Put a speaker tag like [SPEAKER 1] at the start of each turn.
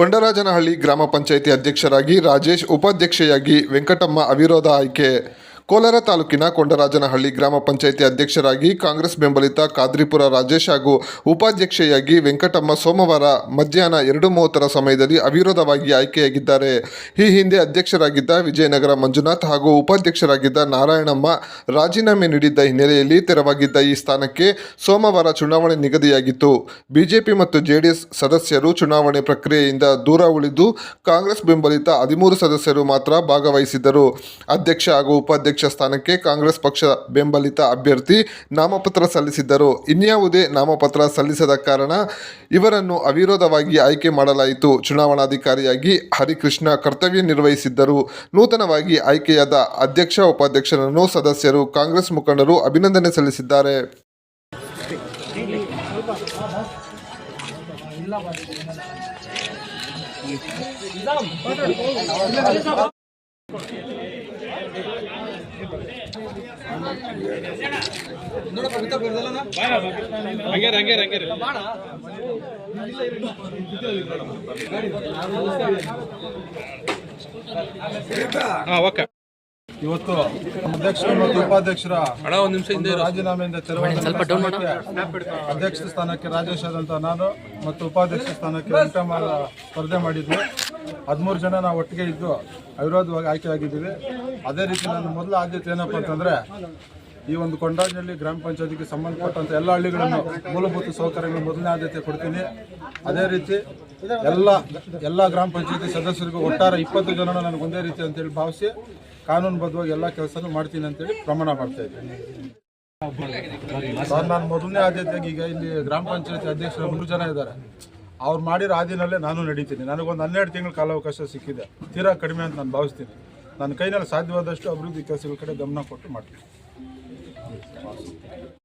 [SPEAKER 1] ಕೊಂಡರಾಜನಹಳ್ಳಿ ಗ್ರಾಮ ಪಂಚಾಯಿತಿ ಅಧ್ಯಕ್ಷರಾಗಿ ರಾಜೇಶ್ ಉಪಾಧ್ಯಕ್ಷೆಯಾಗಿ ವೆಂಕಟಮ್ಮ ಅವಿರೋಧ ಆಯ್ಕೆ ಕೋಲಾರ ತಾಲೂಕಿನ ಕೊಂಡರಾಜನಹಳ್ಳಿ ಗ್ರಾಮ ಪಂಚಾಯಿತಿ ಅಧ್ಯಕ್ಷರಾಗಿ ಕಾಂಗ್ರೆಸ್ ಬೆಂಬಲಿತ ಕಾದ್ರಿಪುರ ರಾಜೇಶ್ ಹಾಗೂ ಉಪಾಧ್ಯಕ್ಷೆಯಾಗಿ ವೆಂಕಟಮ್ಮ ಸೋಮವಾರ ಮಧ್ಯಾಹ್ನ ಎರಡು ಮೂವತ್ತರ ಸಮಯದಲ್ಲಿ ಅವಿರೋಧವಾಗಿ ಆಯ್ಕೆಯಾಗಿದ್ದಾರೆ. ಈ ಹಿಂದೆ ಅಧ್ಯಕ್ಷರಾಗಿದ್ದ ವಿಜಯನಗರ ಮಂಜುನಾಥ್ ಹಾಗೂ ಉಪಾಧ್ಯಕ್ಷರಾಗಿದ್ದ ನಾರಾಯಣಮ್ಮ ರಾಜೀನಾಮೆ ನೀಡಿದ್ದ ಹಿನ್ನೆಲೆಯಲ್ಲಿ ತೆರವಾಗಿದ್ದ ಈ ಸ್ಥಾನಕ್ಕೆ ಸೋಮವಾರ ಚುನಾವಣೆ ನಿಗದಿಯಾಗಿತ್ತು. ಬಿಜೆಪಿ ಮತ್ತು ಜೆಡಿಎಸ್ ಸದಸ್ಯರು ಚುನಾವಣೆ ಪ್ರಕ್ರಿಯೆಯಿಂದ ದೂರ ಉಳಿದು ಕಾಂಗ್ರೆಸ್ ಬೆಂಬಲಿತ ಹದಿಮೂರು ಸದಸ್ಯರು ಮಾತ್ರ ಭಾಗವಹಿಸಿದ್ದರು. ಅಧ್ಯಕ್ಷ ಹಾಗೂ ಉಪಾಧ್ಯಕ್ಷ ಸ್ಥಾನಕ್ಕೆ ಕಾಂಗ್ರೆಸ್ ಪಕ್ಷ ಬೆಂಬಲಿತ ಅಭ್ಯರ್ಥಿ ನಾಮಪತ್ರ ಸಲ್ಲಿಸಿದ್ದರು. ಇನ್ಯಾವುದೇ ನಾಮಪತ್ರ ಸಲ್ಲಿಸದ ಕಾರಣ ಇವರನ್ನು ಅವಿರೋಧವಾಗಿ ಆಯ್ಕೆ ಮಾಡಲಾಯಿತು. ಚುನಾವಣಾಧಿಕಾರಿಯಾಗಿ ಹರಿಕೃಷ್ಣ ಕರ್ತವ್ಯ ನಿರ್ವಹಿಸಿದ್ದರು. ನೂತನವಾಗಿ ಆಯ್ಕೆಯಾದ ಅಧ್ಯಕ್ಷ ಉಪಾಧ್ಯಕ್ಷರನ್ನು ಸದಸ್ಯರು ಕಾಂಗ್ರೆಸ್ ಮುಖಂಡರು ಅಭಿನಂದನೆ ಸಲ್ಲಿಸಿದ್ದಾರೆ.
[SPEAKER 2] ಹಂಗೇರಿ ಹಂಗೇರಿ ಹಂಗೇರಿ ಹಾ ಓಕೆ.
[SPEAKER 3] ಇವತ್ತು ಅಧ್ಯಕ್ಷರು ಮತ್ತು ಉಪಾಧ್ಯಕ್ಷರ
[SPEAKER 2] ಅಣ್ಣ ಒಂದ್ ನಿಮಿಷ ಹಿಂದೆ
[SPEAKER 3] ಒಂದು ರಾಜೀನಾಮೆಯಿಂದ ಅಧ್ಯಕ್ಷ ಸ್ಥಾನಕ್ಕೆ ರಾಜೇಶ್ ಆದಂತ ನಾನು ಮತ್ತು ಉಪಾಧ್ಯಕ್ಷ ಸ್ಥಾನಕ್ಕೆ ವೆಂಕಟಮ್ಮ ಸ್ಪರ್ಧೆ ಮಾಡಿದ್ವಿ. ಹದಿಮೂರು ಜನ ನಾವು ಒಟ್ಟಿಗೆ ಇದ್ದು ಅವಿರೋಧವಾಗಿ ಆಯ್ಕೆ ಆಗಿದ್ದೀವಿ ಅದೇ ರೀತಿ ನನ್ನ ಮೊದಲ ಆದ್ಯತೆ ಏನಪ್ಪ ಅಂತಂದ್ರೆ ಈ ಒಂದು ಕೊಂಡಾಜಿನಲ್ಲಿ ಗ್ರಾಮ ಪಂಚಾಯತಿಗೆ ಸಂಬಂಧಪಟ್ಟಂತ ಎಲ್ಲ ಹಳ್ಳಿಗಳನ್ನು ಮೂಲಭೂತ ಸೌಕರ್ಯಗಳು ಮೊದಲನೇ ಆದ್ಯತೆ ಕೊಡ್ತೀನಿ. ಅದೇ ರೀತಿ ಎಲ್ಲ ಎಲ್ಲ ಗ್ರಾಮ ಪಂಚಾಯತಿ ಸದಸ್ಯರಿಗೂ ಒಟ್ಟಾರೆ ಇಪ್ಪತ್ತು ಜನ ನನಗೆ ಒಂದೇ ರೀತಿ ಅಂತೇಳಿ ಭಾವಿಸಿ ಕಾನೂನುಬದ್ಧವಾಗಿ ಎಲ್ಲ ಕೆಲಸನೂ ಮಾಡ್ತೀನಿ ಅಂತೇಳಿ ಪ್ರಮಾಣ ಮಾಡ್ತಾ ಇದ್ದೀನಿ. ಸರ್, ನಾನು ಮೊದಲನೇ ಆದ್ಯತೆಯಾಗಿ ಈಗ ಇಲ್ಲಿ ಗ್ರಾಮ ಪಂಚಾಯತಿ ಅಧ್ಯಕ್ಷರು ಮೂರು ಜನ ಇದ್ದಾರೆ. ಅವ್ರು ಮಾಡಿರೋ ಆದಿನಲ್ಲೇ ನಾನು ನಡೀತೀನಿ. ನನಗೊಂದು ಹನ್ನೆರಡು ತಿಂಗಳ ಕಾಲಾವಕಾಶ ಸಿಕ್ಕಿದೆ. ತೀರಾ ಕಡಿಮೆ ಅಂತ ನಾನು ಭಾವಿಸ್ತೀನಿ. ನನ್ನ ಕೈನಲ್ಲಿ ಸಾಧ್ಯವಾದಷ್ಟು ಅಭಿವೃದ್ಧಿ ಕೆಲಸಗಳ ಕಡೆ ಗಮನ ಕೊಟ್ಟು ಮಾಡ್ತೀನಿ.